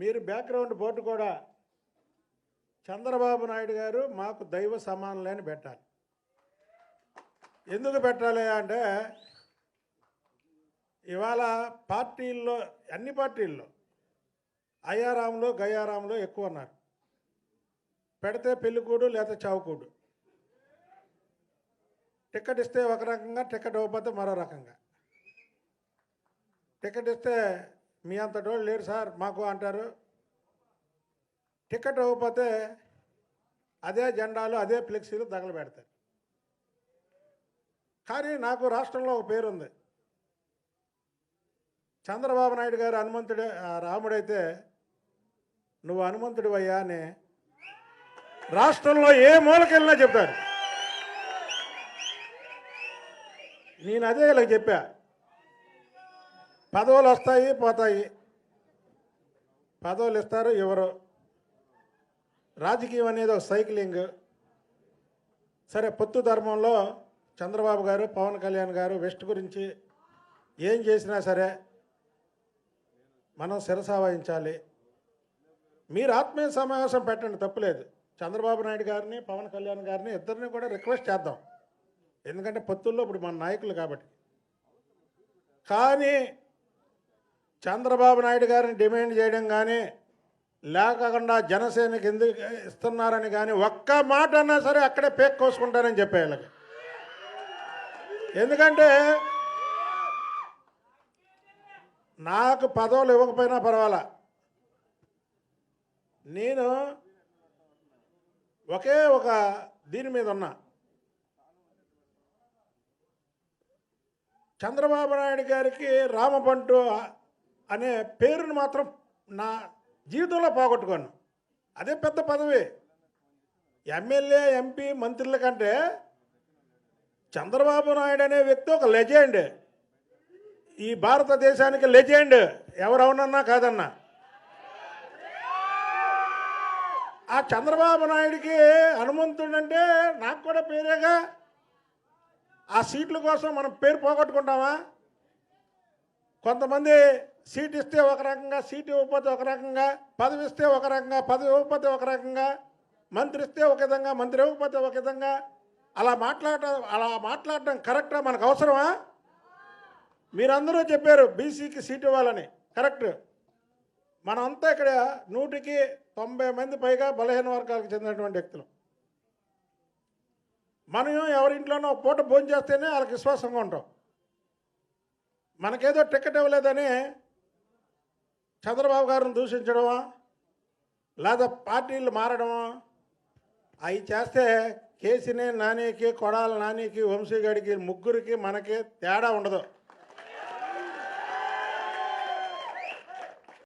మీరు background board కూడా చంద్రబాబు నాయుడు గారు మాకు దైవ సమానులని పెట్టాలి. ఎందుకు పెట్టాలి అంటే ఇవాళ పార్టీల్లో అన్ని పార్టీల్లో అయ్యారాంలో గయారాంలో ఎక్కువ ఉన్నారు. పెడితే పెళ్ళికూడు లేదా చావుకూడు. టికెట్ ఇస్తే ఒక రకంగా టికెట్ ఇవ్వకపోతే మరో రకంగా. టికెట్ ఇస్తే మీ అంతటోళ్ళు లేరు సార్ మాకు అంటారు. టికెట్ ఇవ్వకపోతే అదే జెండాలు అదే ఫ్లెక్సీలు తగలబెడతారు. కానీ నాకు రాష్ట్రంలో ఒక పేరుంది. చంద్రబాబు నాయుడు గారు హనుమంతుడు రాముడైతే నువ్వు హనుమంతుడు అయ్యా అని రాష్ట్రంలో ఏ మూలకెళ్ళినా చెప్పారు నేను అదే ఇలా చెప్పా. పదవులు వస్తాయి పోతాయి. పదవులు ఇస్తారు ఎవరు? రాజకీయం అనేది ఒక సైక్లింగ్. సరే పొత్తు ధర్మంలో చంద్రబాబు గారు పవన్ కళ్యాణ్ గారు వెస్ట్ గురించి ఏం చేసినా సరే మనం శిరసావహించాలి మీరు ఆత్మీయ సమావేశం పెట్టండి తప్పులేదు చంద్రబాబు నాయుడు గారిని పవన్ కళ్యాణ్ గారిని ఇద్దరిని కూడా రిక్వెస్ట్ చేద్దాం. ఎందుకంటే పొత్తుల్లో ఇప్పుడు మన నాయకులు కాబట్టి. కానీ చంద్రబాబు నాయుడు గారిని డిమాండ్ చేయడం కానీ లేకుండా జనసేనకి ఎందుకు ఇస్తున్నారని కానీ ఒక్క మాట అన్నా సరే అక్కడే పేక్ కోసుకుంటానని చెప్పే వీళ్ళకి. ఎందుకంటే నాకు పదవులు ఇవ్వకపోయినా పర్వాలా. నేను ఒకే ఒక దీని మీద ఉన్నా. చంద్రబాబు నాయుడు గారికి రామపంటు అనే పేరును మాత్రం నా జీవితంలో పోగొట్టుకోను. అదే పెద్ద పదవి. ఎమ్మెల్యే ఎంపీ మంత్రుల కంటే చంద్రబాబు నాయుడు అనే వ్యక్తి ఒక లెజెండ్. ఈ భారతదేశానికి లెజెండ్. ఎవరవునన్నా కాదన్నా. ఆ చంద్రబాబు నాయుడికి హనుమంతుడంటే నాకు కూడా పేరేగా. ఆ సీట్ల కోసం మనం పేరు పోగొట్టుకుంటామా? కొంతమంది సీట్ ఇస్తే ఒక రకంగా సీట్ ఇవ్వకపోతే ఒక రకంగా పదవి ఇస్తే ఒక రకంగా పదవి ఇవ్వకపోతే ఒక రకంగా మంత్రి ఇస్తే ఒక విధంగా మంత్రి ఇవ్వకపోతే ఒక విధంగా. అలా మాట్లాడటం అలా మాట్లాడటం కరెక్టా? మనకు అవసరమా? మీరందరూ చెప్పారు బీసీకి సీట్ ఇవ్వాలని. కరెక్ట్. మనమంతా ఇక్కడ నూటికి తొంభై మంది పైగా బలహీన వర్గాలకు చెందినటువంటి వ్యక్తులు. మనం ఎవరింట్లోనో పూట భోజనం చేస్తేనే వాళ్ళకి విశ్వాసంగా ఉంటాం. మనకేదో టికెట్ ఇవ్వలేదని చంద్రబాబు గారిని దూషించడమా? లేదా పార్టీలు మారడమా? అవి చేస్తే కేసీని నానికి కొడాల నానికి వంశీగడికి ముగ్గురికి మనకి తేడా ఉండదు.